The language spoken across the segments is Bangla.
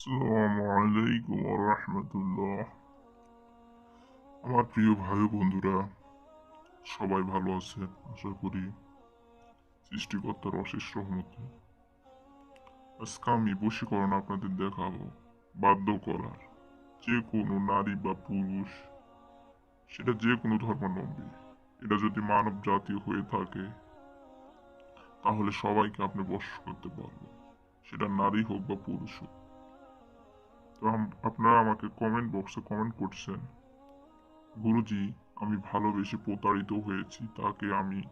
আসসালামু আলাইকুম রহমতুল্লাহ। আমার প্রিয় ভাই বন্ধুরা, সবাই ভালো আছে আশা করি সৃষ্টিকর্তার অশেষ রহমতে। আজকে আমি বশীকরণ আপনাদের দেখাবো বাধ্য করার যে কোনো নারী বা পুরুষ, সেটা যে কোনো ধর্মাবলম্বী, এটা যদি মানব জাতীয় হয়ে থাকে, তাহলে সবাইকে আপনি বশ করতে পারবেন। সেটা নারী হোক বা পুরুষ হোক। আপনারা আমাকে কমেন্ট বক্সে কমেন্ট করছেন, গুরুজি, আমি ভালোবেসে প্রতারিত হয়েছি, তাকে আমি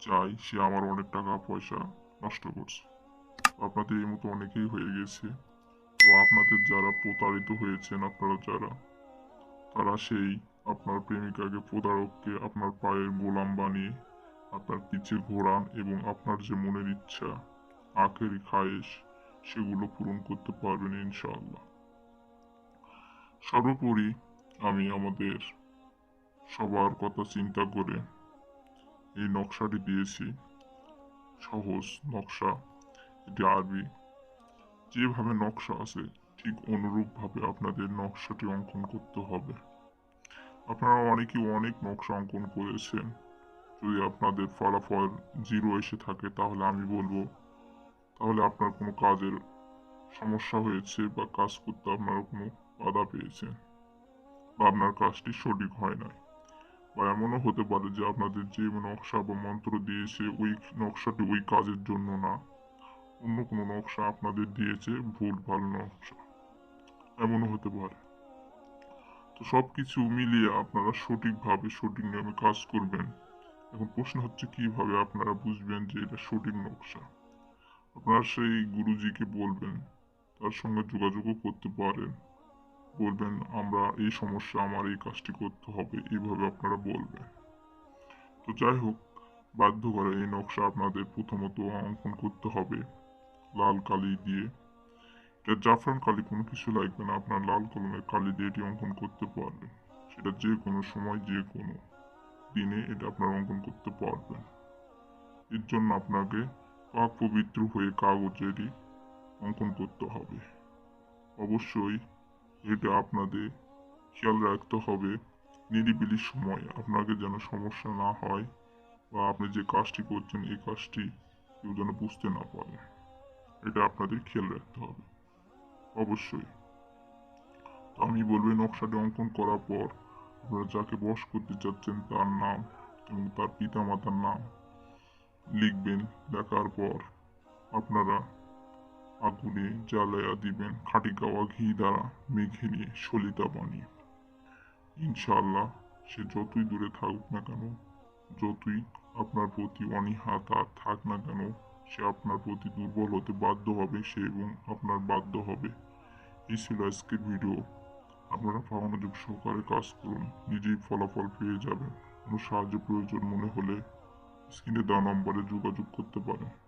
চাই, সে আমার অনেক টাকা, পয়সা নষ্ট করছে। আপনাদের এই মতো অনেকেই হয়ে গেছে। তো আপনাদের যারা প্রতারিত হয়েছেন, আপনারা যারা, তারা সেই আপনার প্রেমিকাকে, প্রতারককে আপনার পায়ের গোলাম বানিয়ে, আপনার পিছে ঘোরান এবং আপনার যে মনের ইচ্ছা, আখের খায়েশ, সেগুলো পূরণ করতে পারবেন ইনশাআল্লাহ। সর্বোপরি আমি আমাদের সবার কথা চিন্তা করে এই নকশাটি দিয়েছি। সহজ নকশা, এটি আরবি। যেভাবে নকশা আছে, ঠিক অনুরূপভাবে আপনাদের নকশাটি অঙ্কন করতে হবে। আপনারা অনেকেই অনেক নকশা অঙ্কন করেছেন। যদি আপনাদের ফলাফল জিরো এসে থাকে, তাহলে আমি বলব, তাহলে আপনার কোনো কাজের সমস্যা হয়েছে বা কাজ করতে আপনারা কোনো বাধা পেয়েছেন বা আপনার কাজটি সঠিক হয় নাই। বা এমনও হতে পারে যে আপনাদের যে নকশা বা মন্ত্র দিয়েছে, ওই নকশাটি ওই কাজের জন্য না। অন্য কোনো নকশা আপনাদের দিয়েছে, ভুল, ভালো নকশা। এমনও হতে পারে। তো সব কিছু মিলিয়ে আপনারা সঠিকভাবে, সঠিক নিয়মে কাজ করবেন। এখন প্রশ্ন হচ্ছে, কীভাবে আপনারা বুঝবেন যে এটা সঠিক নকশা? আপনারা সেই গুরুজিকে বলবেন তার সঙ্গে যোগাযোগও করতে পারেন। বলবেন, আমরা এই সমস্যা আমার এই কাজটি করতে হবে। এইভাবে আপনারা বলবেন। তো যাই হোক, বাধ্য করে এই নকশা আপনাদের প্রথমত অঙ্কন করতে হবে, লাল কালি দিয়ে। এটা জাফরান কালি, কোনো কিছু লাগবে না, আপনার লাল কলমের কালি দিয়ে এটি অঙ্কন করতে পারবেন। সেটা যে কোনো সময়, যে কোনো দিনে এটা আপনার অঙ্কন করতে পারবেন। এর জন্য আপনাকে পাক পবিত্র হয়ে কাগজেরই অঙ্কন করতে হবে। অবশ্যই এটা আপনাদের খেয়াল রাখতে হবে। নিরিবিলির সময় আপনাকে যেন সমস্যা না হয় বা আপনি যে কাজটি করছেন, এই কাজটি কেউ যেন বুঝতে না পারে। এটা আপনাদের খেয়াল রাখতে হবে। অবশ্যই। তো আমি বলব নকশাটি অঙ্কন করার পর আপনারা যাকে বস করতে চাচ্ছেন তার নাম এবং তার পিতামাতার নাম লিখবেন। লেখার পর আপনারা আগুনে জ্বালায়া দিবেন খাঁটি গাওয়া ঘি দ্বারা মেঘে নিয়ে সলিতা বানিয়ে ইনশাল্লাহ সে যতই দূরে থাকুক না কেন, যতই আপনার প্রতি অনীহা তার থাক না কেন, সে আপনার প্রতি দুর্বল হতে বাধ্য হবে, সে এবং আপনার বাধ্য হবে। এই ছিল আজকের ভিডিও। আপনারা মনোযোগ সহকারে কাজ করুন, নিজেই ফলাফল পেয়ে যাবেন। কোনো সাহায্য প্রয়োজন মনে হলে স্ক্রিনে দেওয়া নম্বরে যোগাযোগ করতে পারেন।